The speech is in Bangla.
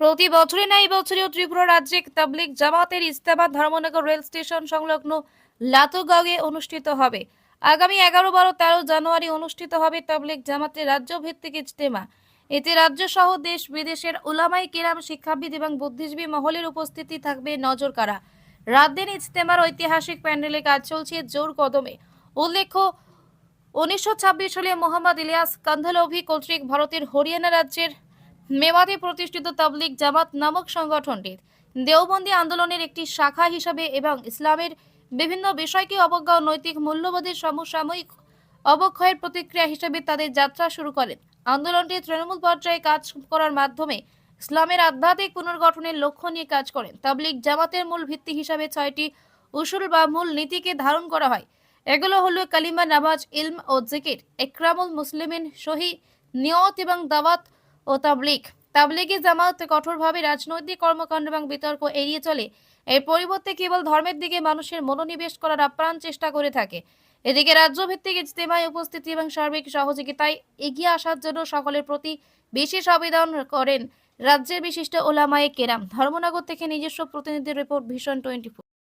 প্রতি বছরই না, এই বছরেও ত্রিপুরা রাজ্যে তাবলিক জামাতের ইস্তেমা ধর্মনগর রেল স্টেশন সংলগ্ন লাতুগাঁওয়ে অনুষ্ঠিত হবে। আগামী এগারো, বারো, তেরো জানুয়ারি অনুষ্ঠিত হবে তাবলিক জামাতের রাজ্য ভিত্তিক ইজতেমা। এতে রাজ্য সহ দেশ বিদেশের উলামাই কিরাম, শিক্ষাবিদ এবং বুদ্ধিজীবী মহলের উপস্থিতি থাকবে নজর কারা রাত ইজতেমার ঐতিহাসিক প্যান্ডেলে কাজ চলছে জোর কদমে। উল্লেখ্য, উনিশশো ছাব্বিশ সালে মোহাম্মদ ইলিয়াস কান্ধলভি কর্তৃক ভারতের হরিয়ানা রাজ্যের মেওয়াতে প্রতিষ্ঠিত তাবলিক জামাত নামক সংগঠনটির দেওবন্দি আন্দোলনের একটি শাখা হিসাবে এবং ইসলামের বিভিন্ন বিষয়কে অবজ্ঞা ও নৈতিক মূল্যবোধের সমসাময়িক অবক্ষয়ের প্রতিক্রিয়া হিসেবে তাদের যাত্রা শুরু করেন। আন্দোলনটি তৃণমূল পর্যায়ে কাজ করার মাধ্যমে ইসলামের আধ্যাত্মিক পুনর্গঠনের লক্ষ্য নিয়ে কাজ করেন। তাবলিক জামাতের মূল ভিত্তি হিসাবে ছয়টি উসুল বা মূল নীতিকে ধারণ করা হয়। এগুলো হলো কালিমা, নামাজ, ইলম ও জিকির, একরামুল মুসলিমিন, সহি, নিয়ত এবং দাওয়াত ও তাবলিগ। তাবলিগে জামাত কঠোরভাবে রাজনৈতিক কর্মকাণ্ড এবং বিতর্ক এড়িয়ে চলে। এর পরিবর্তে কেবল ধর্মের দিকে মানুষের মনোনিবেশ করার আপ্রাণ চেষ্টা করে থাকে। এদিকে রাজ্যভিত্তিক ইজতেমায় উপস্থিতি এবং সার্বিক সহযোগিতায় এগিয়ে আসার জন্য সকলের প্রতি বিশেষ আবেদন করেন রাজ্যের বিশিষ্ট ওলামায়ে কেরাম। ধর্মনগর থেকে নিজস্ব প্রতিনিধির রিপোর্ট ভীষণ টোয়েন্টি